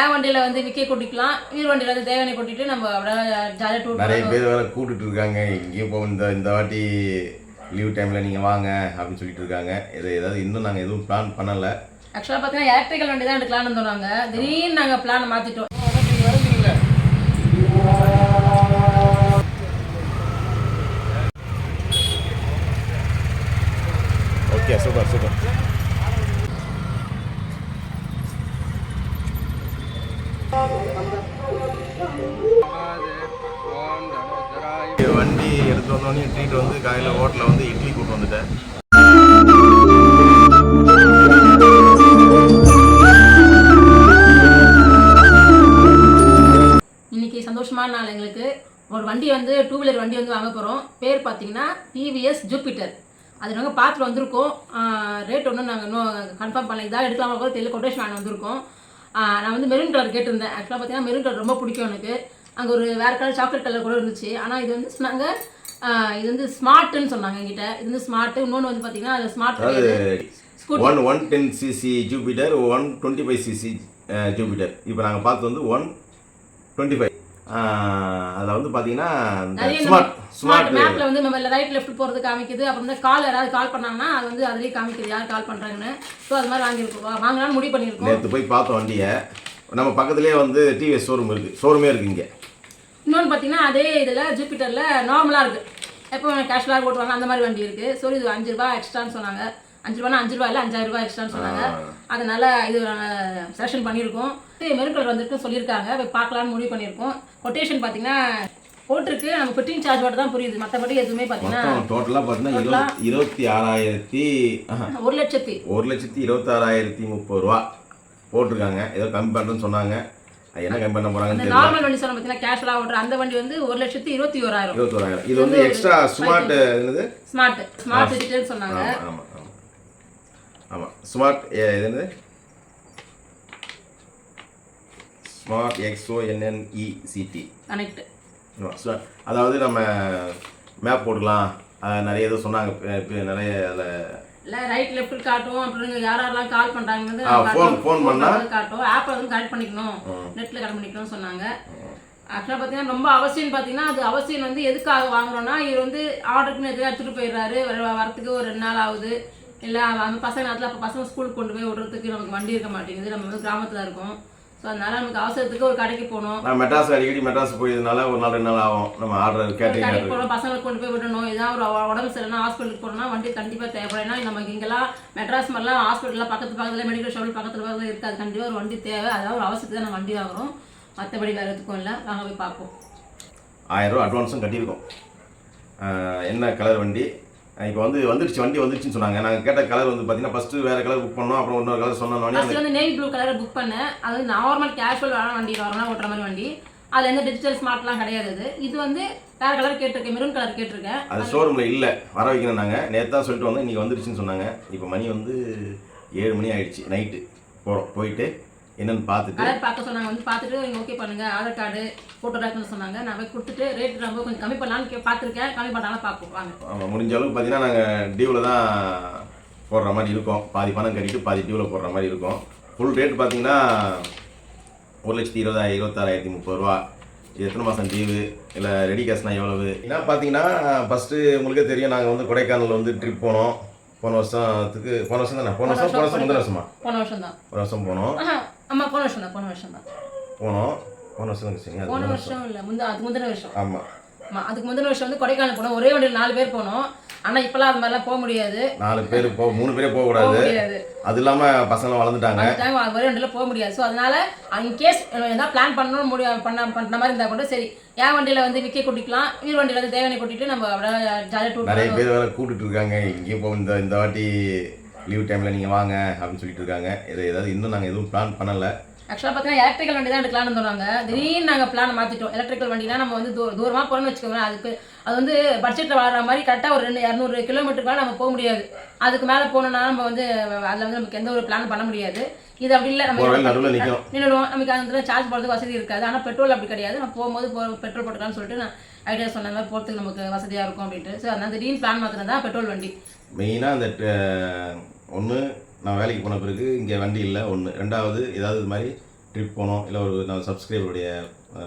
என் வண்டியில் வந்து விக்கி கூட்டிக்கலாம் வீர் வண்டியில் வந்து தேவனை கூட்டிட்டு நம்ம அப்படியே ஜாலியாக டூர் நிறைய பேர் வேற கூட்டிட்டு இருக்காங்க. இங்கேயும் போ இந்த இந்த வாட்டி லீவ் டைமில் நீங்கள் வாங்க அப்படின்னு சொல்லிட்டு இருக்காங்க. இது ஏதாவது இன்னும் நாங்கள் எதுவும் பிளான் பண்ணலை. ஆக்சுவலாக பார்த்தீங்கன்னா எலக்ட்ரிக்கல் வண்டி தான் எடுக்கலாம்னு சொன்னாங்க. திடீர்னு நாங்கள் பிளான் மாற்றிட்டோம் வண்டி வந்து டூ வீலர் வண்டி வந்து வாங்க போகிறோம் பேர் பார்த்தீங்கன்னா டிவிஎஸ் ஜூபிட்டர் அது நாங்கள் பார்த்துட்டு வந்திருக்கோம். ரேட் ஒன்றும் நாங்கள் இன்னும் கன்ஃபார்ம் பண்ணல. இதாக எடுக்கலாமா கூட தெரியல. கொட்டேஷன் வாங்க வந்திருக்கோம். நான் வந்து மெரூன் கலர் கேட்டிருந்தேன். ஆக்சுவலாக பார்த்தீங்கன்னா மெரூன் கலர் ரொம்ப பிடிக்கும் எனக்கு. அங்கே ஒரு வேறு கலர் சாக்லேட் கலர் கூட இருந்துச்சு. ஆனால் இது வந்து சொன்னாங்க ஆஹ் இது வந்து ஸ்மார்ட்டுன்னு சொன்னாங்க என்கிட்ட. இது வந்து ஸ்மார்ட்டு இன்னொன்று வந்து பார்த்தீங்கன்னா அது smart one one ten CC Jupiter one twenty five CC Jupiter இப்போ நாங்கள் பார்த்து வந்து ஒன் டுவெண்ட்டி ஃபைவ் அதில் வந்து பார்த்தீங்கன்னா ஸ்மார்ட் ஸ்மார்ட் மேப்ல வந்து நம்ம ரைட் லெஃப்ட் போறது காமிக்குது. அப்புறம் வந்து கால் யாராவது கால் பண்ணாங்கன்னா அது வந்து அதுலயே காமிக்குது. யார் கால் பண்றாங்கன்னு. ஸோ அது மாதிரி வாங்கியிருக்கோம். வா- வாங்கலாம்னு முடிவு பண்ணியிருக்கோம். நேற்று போய் பார்த்தோம் வண்டியை. நம்ம பக்கத்துலேயே வந்து டிவிஎஸ் ஷோரூம் இருக்குது ஷோரூமே இருக்குது இங்கே. இன்னொன்று பார்த்தீங்கன்னா அதே இதில் ஜூபிட்டரில் நார்மலாக இருக்குது எப்போ கேஷ்லாக ஓட்டுவாங்க. அந்த மாதிரி வண்டி இருக்குது ஸோ இது அஞ்சு ரூபா எக்ஸ்ட்ரான்னு சொன்னாங்க. அஞ்சு ரூபானா அஞ்சு ரூபா இல்லை அஞ்சாயிரம் ரூபாய் எக்ஸ்ட்ரான்னு சொன்னாங்க. அதனால இது செலெக்ஷன் பண்ணியிருக்கோம். மெரூன் கலர் வந்துட்டு சொல்லியிருக்காங்க. போய் பார்க்கலாம்னு முடிவு பண்ணியிருக்கோம். கொட்டேஷன் பார்த்தீங்கன்னா போட்டிருக்கு. நம்ம ஃபிட்டிங் சார்ஜ் மட்டும் தான் புரியுது. மற்றபடி எதுவுமே பார்த்தீங்கன்னா டோட்டலாக பார்த்தீங்கன்னா இருபத்தி இருபத்தி ஆறாயிரத்தி ஒரு லட்சத்தி. ஒரு லட்சத்தி இருபத்தாறாயிரத்தி முப்பது ரூபா போட்டிருக்காங்க. ஏதோ கம்மி பண்ணுறேன்னு சொன்னாங்க. என்ன கம்மி பண்ண தெரியல. நார்மல் வண்டி சொன்ன பார்த்தீங்கன்னா கேஷுவலாக ஓட்டுற அந்த வண்டி வந்து ஒரு லட்சத்தி இருபத்தி ஓராயிரம். இருபத்தோராயிரம் இது வந்து எக்ஸ்ட்ரா ஸ்மார்ட் என்னது? ஸ்மார்ட் ஸ்மார்ட் டிஜிட்டல் சொன்னாங்க. ஆமாம் ஆமாம் ஆமாம் ஸ்மார்ட் இது என்னது? ஸ்மார்ட் எக்ஸோ என்என்இசிடி கனெக்ட் அதாவது நம்ம மேப் அது நிறைய ஏதோ சொன்னாங்க. நிறைய இல்லை ரைட் லெஃப்ட் காட்டும் அப்புறம் நீங்கள் யார் யாரெல்லாம் கால் பண்ணுறாங்க வந்து ஆ, phone- phone பண்ணா? காட்டும் ஆப்பை வந்து கனெக்ட் பண்ணிக்கணும். நெட்டில் கனெக்ட் பண்ணிக்கணும்னு சொன்னாங்க. ஆக்சுவலாக பார்த்தீங்கன்னா ரொம்ப அவசியம் பார்த்தீங்கன்னா அது அவசியம் வந்து எதுக்காக வாங்குறோம்னா இவர் வந்து ஆர்டருக்குன்னு எதுக்காக எடுத்துகிட்டு போயிடுறாரு. வர- வரத்துக்கு ஒரு ரெண்டு நாள் ஆகுது. இல்லை அந்த பசங்க நேரத்தில் அப்போ பசங்க ஸ்கூலுக்கு கொண்டு போய் விடுறதுக்கு நமக்கு வண்டி இருக்க மாட்டேங்குது. நம்ம வந்து கிராமத்தில் இருக்கோம். ஸோ அதனால நமக்கு அவசரத்துக்கு ஒரு கடைக்கு போகணும். நான் மெட்ராஸ் அடிக்கடி மெட்ராஸ் போயதுனால ஒரு நாள் ரெண்டு நாள் ஆகும். நம்ம ஆர்டர் கேட்டரிங் கடைக்கு போகணும் பசங்களுக்கு கொண்டு போய் விடணும். ஏதாவது ஒரு உடம்பு சரியில்லைனா ஹாஸ்பிட்டலுக்கு போகணும்னா வண்டி கண்டிப்பாக தேவைப்படும் ஏன்னா நமக்கு இங்கெல்லாம் மெட்ராஸ் மாதிரிலாம் ஹாஸ்பிட்டல்லாம் பக்கத்து பக்கத்தில் மெடிக்கல் ஷாப் பக்கத்தில் பக்கத்தில் இருக்காது. கண்டிப்பாக ஒரு வண்டி தேவை. அதாவது ஒரு அவசரத்துக்கு தான் நம்ம வண்டி வாங்குறோம். மற்றபடி வேறு எதுக்கும் இல்லை. வாங்க போய் பார்ப்போம். ஆயிரம் ரூபா அட்வான்ஸும் கட்டியிருக்கோம். என்ன கலர் வண்டி? இப்போ வந்து வந்துடுச்சு வண்டி வந்துடுச்சுன்னு சொன்னாங்க. நாங்கள் கேட்ட கலர் வந்து பார்த்தீங்கன்னா ஃபஸ்ட்டு வேறு கலர் புக் பண்ணோம் அப்புறம் இன்னொரு கலர் சொன்னோன்னே வந்து நேவி ப்ளூ கலரை புக் பண்ணேன். அது நார்மல் கேஷுவல் வேணாம் வண்டி நார்மலாக ஓட்டுற மாதிரி வண்டி. அதில் எந்த டிஜிட்டல் ஸ்மார்ட்லாம் கிடையாது இது. இது வந்து வேறு கலர் கேட்டிருக்கேன் மெரூன் கலர் கேட்டிருக்கேன். அது ஷோரூமில் இல்லை. வர வைக்கணும் நாங்கள் நேற்று தான் சொல்லிட்டு வந்தோம். இன்றைக்கி வந்துடுச்சுன்னு சொன்னாங்க. இப்போ மணி வந்து ஏழு மணி ஆயிடுச்சு. நைட்டு போகிறோம் போயிட்டு என்னென்னு பார்த்துட்டு கலர் பார்க்க சொன்னாங்க. வந்து பார்த்துட்டு நீங்கள் ஓகே பண்ணுங்க. ஆதார் கார்டு ஃபோட்டோ டாக்குன்னு சொன்னாங்க. நான் போய் கொடுத்துட்டு ரேட் ரொம்ப கொஞ்சம் கம்மி பண்ணலான்னு பார்த்துருக்கேன். கம்மி பண்ணாலும் பார்ப்போம். வாங்க. ஆமாம் முடிஞ்ச அளவுக்கு பார்த்தீங்கன்னா நாங்கள் டியூவில் தான் போடுற மாதிரி இருக்கும். பாதி பணம் கட்டிட்டு பாதி டியூவில் போடுற மாதிரி இருக்கும். ஃபுல் ரேட் பார்த்தீங்கன்னா ஒரு லட்சத்தி இருபதாயிரம் இருபத்தாறாயிரத்தி முப்பது ரூபா. இது எத்தனை மாதம் டியூவு இல்லை ரெடி கேஷ்னா எவ்வளவு? என்ன பார்த்தீங்கன்னா ஃபஸ்ட்டு உங்களுக்கே தெரியும். நாங்கள் வந்து கொடைக்கானல் வந்து ட்ரிப் போனோம். போன வருஷத்துக்கு போன வருஷம் தானே? போன வருஷம் போன வருஷம் முந்தின வருஷமா? போன வருஷம் தான் போன வருஷம் போனோம். ஆமாம் போன வருஷம் தான் போன வருஷம் தான் போனோம். போன வருஷம் தான் போன வருஷம் இல்லை முந்த அதுக்கு முந்தின வருஷம். ஆமாம் அதுக்கு முந்தின வருஷம் வந்து கொடைக்கானல் போனோம். ஒரே வண்டியில் நாலு பேர் போனோம். ஆனால் இப்போலாம் அது மாதிரிலாம் போக முடியாது. நாலு பேர் போ மூணு பேரே போக போகக்கூடாது முடியாது. அது இல்லாமல் பசங்களாம் வளர்ந்துட்டாங்க. டைம் ஒரே வண்டியில் போக முடியாது. ஸோ அதனால இன்கேஸ் ஏதாவது பிளான் பண்ணணும் முடிய பண்ண பண்ணுற மாதிரி இருந்தால் கூட சரி என் வண்டியில் வந்து விக்கி கூட்டிக்கலாம். வீர் வண்டியில் வந்து தேவனை கூட்டிட்டு நம்ம அப்படியே ஜாலியாக டூர் நிறைய பேர் வேற கூட்டிட்டு இருக்காங்க. இங்கேயும் போ இந்த இந்த வாட்டி லீவ் டைமில் நீங்கள் வாங்க அப்படின்னு சொல்லிட்டு இருக்காங்க. இது ஏதாவது இன்னும் நாங்கள் எதுவும் பிளான் பண்ணலை. ஆக்சுவலாக பார்த்தீங்கன்னா எலக்ட்ரிக்கல் வண்டி தான் எடுக்கலாம்னு சொன்னாங்க. திடீர்னு நாங்கள் பிளான் மாற்றிட்டோம் எலக்ட்ரிக்கல் வண்டினா நம்ம வந்து தூர தூரமாக போகிறோம்னு வச்சுக்கோங்களேன். அதுக்கு அது வந்து பட்ஜெட்டில் வளர மாதிரி கரெக்டாக ஒரு ரெண்டு இரநூறு கிலோமீட்டருக்கு நம்ம போக முடியாது. அதுக்கு மேலே போகணுன்னா நம்ம வந்து அதில் வந்து நமக்கு எந்த ஒரு பிளான் பண்ண முடியாது. இது அப்படி இல்லை. நம்ம நின்றுடுவோம் நமக்கு அந்த சார்ஜ் போடுறதுக்கு வசதி இருக்காது. ஆனால் பெட்ரோல் அப்படி கிடையாது. நம்ம போகும்போது போ பெட்ரோல் போட்டுக்கலாம்னு சொல்லிட்டு நான் ஐடியா சொன்ன மாதிரி போகிறதுக்கு நமக்கு வசதியாக இருக்கும் அப்படின்ட்டு. ஸோ அதனால திடீர்னு பிளான் மாற்றினா தான் பெட்ரோல் வண்டி மெயினாக அந்த ஒன்று நான் வேலைக்கு போன பிறகு இங்கே வண்டி இல்லை. ஒன்று ரெண்டாவது ஏதாவது இது மாதிரி ட்ரிப் போனோம். இல்லை ஒரு நம்ம சப்ஸ்கிரைபருடைய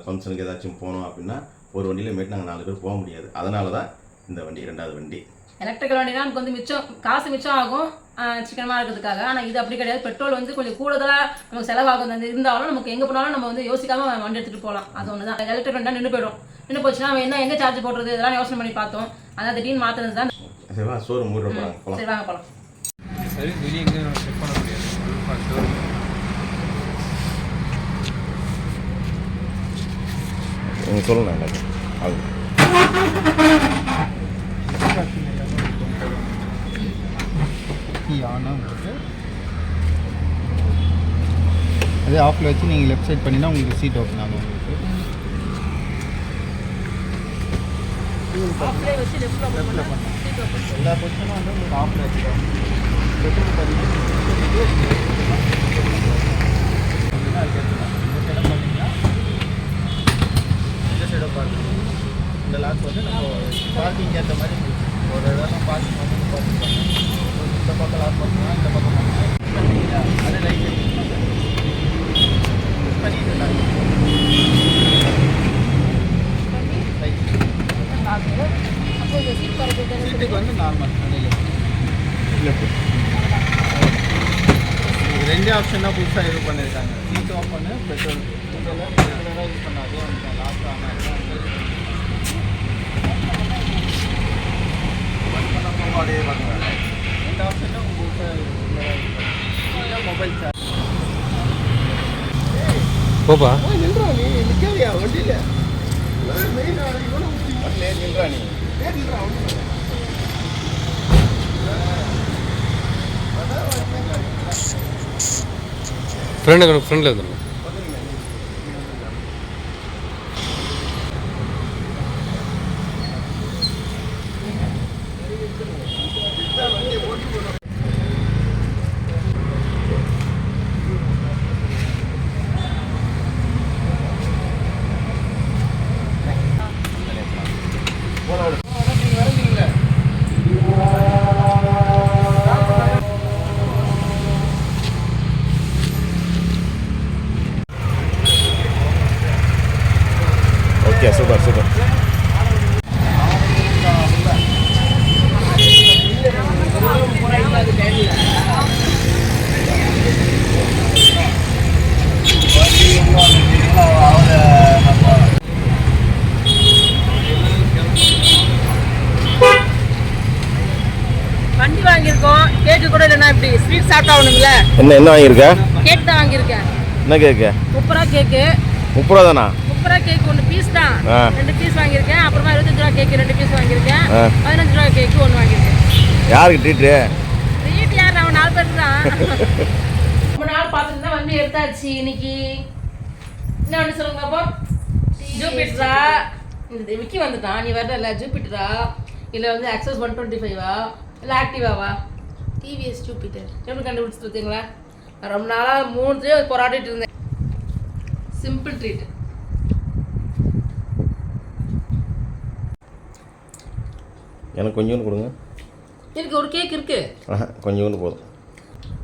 ஃபங்க்ஷனுக்கு ஏதாச்சும் போனோம் அப்படின்னா ஒரு வண்டியில் மேட்டு நாங்கள் நாலு பேர் போக முடியாது. அதனால தான் இந்த வண்டி ரெண்டாவது வண்டி. எலக்ட்ரிக்கல் வண்டினா நமக்கு வந்து மிச்சம் காசு மிச்சம் ஆகும் சிக்கனமாக இருக்கிறதுக்காக. ஆனால் இது அப்படி கிடையாது. பெட்ரோல் வந்து கொஞ்சம் கூடுதலாக நமக்கு செலவாகும். அந்த இருந்தாலும் நமக்கு எங்கே போனாலும் நம்ம வந்து யோசிக்காம வண்டி எடுத்துகிட்டு போகலாம் அது ஒன்று தான். எலக்ட்ரிக் வண்டியாக நின்று போயிடும். நின்று போச்சுன்னா அவன் என்ன எங்கே சார்ஜ் போடுறது? இதெல்லாம் யோசனை பண்ணி பார்த்தோம். அதான் திடீர்னு மாற்றுறது தான். சரி வாங்க போகலாம் சரி வெளியே எங்கேயும் செக் பண்ண முடியாது. ஃபுல் நீங்கள் சொல்லுங்க அது கீ ஆன் உங்களுக்கு? அதே ஆஃபில் வச்சு நீங்கள் லெஃப்ட் சைட் பண்ணினா உங்களுக்கு சீட் ஓப்பன் ஆகும் உங்களுக்கு. எல்லா பொசிஷனும் வந்து உங்களுக்கு ஆஃபில் வச்சுக்கோங்க பார்த்தீங்கன்னா இந்த பார்த்தீங்கன்னா இந்த இந்த லாக் வந்து நம்ம பார்க்கிங் ஏற்ற மாதிரி ஒரு இடம் பார்க்கிங் வந்து பார்க்கிங் இந்த பக்கம் லாக் பண்ணலாம் பண்ணிங்களா அது லைட் பண்ணிட்டு சீட்டுக்கு வந்து நார்மல் லெஃப்ட் ரெண்டு ஆப்ஷன் தான் புதுசாக இது பண்ணியிருக்காங்க சீட் ஓப்பனு பெட்ரோல் இதெல்லாம் ரெகுலராக யூஸ் பண்ணாதே வந்து லாஸ்ட் ஆனால் அப்படியே பார்க்குறாங்க இந்த ஆப்ஷன் தான் உங்களுக்கு மொபைல் சார்ஜ் போப்பா ఫ్రెండ్ ఫ్రెండ్ లేదు. என்ன என்ன வாங்கியிருக்க? கேக் தான் வாங்கியிருக்கேன். என்ன கேக்கு? முப்பது ரூபா கேக்கு. முப்பது ரூபா தானா முப்பது ரூபா கேக் ஒன்று பீஸ் தான். ரெண்டு பீஸ் வாங்கியிருக்கேன். அப்புறமா இருபத்தஞ்சு ரூபா கேக் ரெண்டு பீஸ் வாங்கியிருக்கேன். பதினஞ்சு ரூபா கேக்கு ஒன்று வாங்கியிருக்கேன். யாருக்கு ட்ரீட்டு வீட்டு யார்? நம்ம நாலு பேர் தான். ரொம்ப நாள் பார்த்துட்டு தான் வண்டி எடுத்தாச்சு இன்னைக்கு. என்ன வண்டி சொல்லுங்க அப்போ ஜூபிட்டரா? இந்த விக்கி வந்துட்டான். நீ வரல ஜூபிட்டரா? இல்லை வந்து அக்சஸ் ஒன் டுவெண்ட்டி ஃபைவா இல்லை ஆக்டிவாவா டிவிஎஸ் ஜூபிட்டர் எப்படி கண்டுபிடிச்சிட்டு இருக்கீங்களா நான் ரொம்ப நாளாக மூணுத்துலேயே போராடிட்டு இருந்தேன். சிம்பிள் ட்ரீட் எனக்கு கொஞ்சோண்டு கொடுங்க. இருக்கு ஒரு கேக் இருக்கு. கொஞ்சோண்டு போதும்.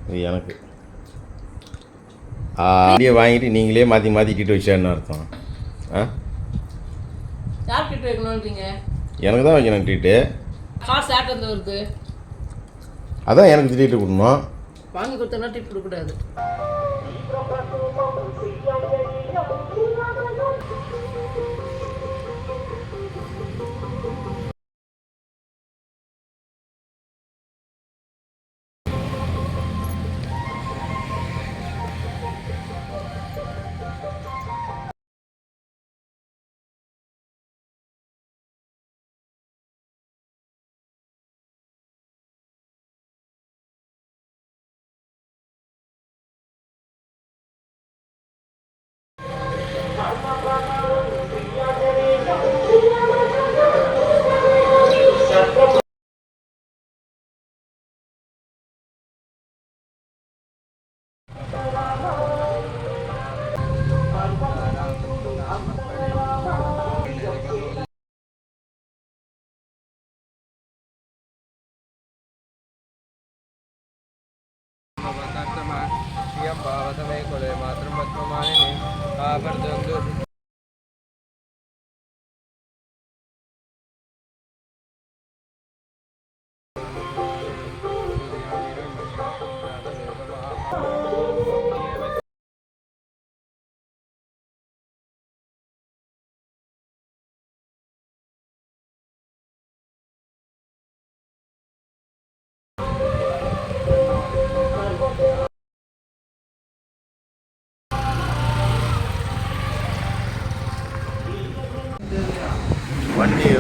இது எனக்கு. அப்படியே வாங்கிட்டு நீங்களே மாற்றி மாற்றி டீட்டு வச்சேன்னு அர்த்தம்? ஆ? யார் கிட்ட வைக்கணுன்றீங்க எனக்கு தான் வைக்கணும் ட்ரீட்டு காசு யார்கிட்ட இருந்து வருது? அதான் எனக்கு ட்ரீட்டு கொடுக்கணும். வாங்கி கொடுத்தோம்னா ட்ரீட் கொடுக்கக்கூடாது. శ్రియం భావసమే కులే మాత్రం పద్మమాలిని ఆపర్జంతు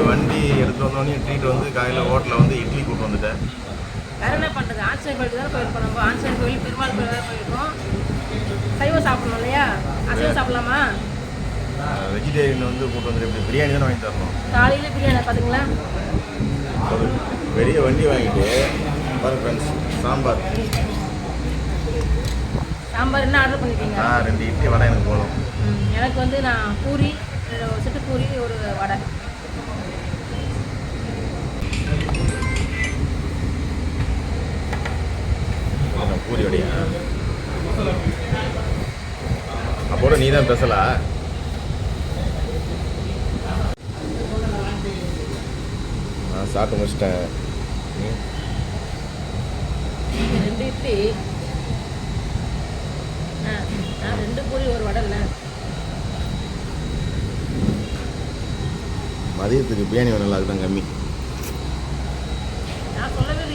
வண்டி எடுத்து வந்தோடனே ட்ரீட் வந்து காலையில் ஹோட்டலில் வந்து இட்லி கூட்டு வந்துட்டேன். வேற என்ன பண்ணுறது ஆஞ்சநேயர் கோயிலுக்கு தானே போயிருக்கோம் நம்ம. ஆஞ்சநேயர் கோயில் பெருமாள் கோயில் போயிருக்கோம். சைவம் சாப்பிடணும் இல்லையா? அசைவம் சாப்பிடலாமா? வெஜிடேரியன் வந்து கூட்டு வந்துட்டு பிரியாணி தானே வாங்கி தரணும்? காலையில் பிரியாணி பார்த்தீங்களா ஒரு பெரிய வண்டி வாங்கிட்டு பாருங்க ஃப்ரெண்ட்ஸ் சாம்பார். சாம்பார் என்ன ஆர்டர் பண்ணிட்டீங்க ரெண்டு இட்லி வடை எனக்கு போதும். எனக்கு வந்து நான் பூரி செட்டு பூரி ஒரு வடை. பூரி வடியா அப்போட நீ தான் பேசலா? நான் சாப்பிட்டு முடிச்சிட்டேன். ரெண்டு இட்லி. ரெண்டு பூரி ஒரு வடல. மதியத்துக்கு பிரியாணி வேணும் அதுதான் கம்மி. நான் சொல்லவே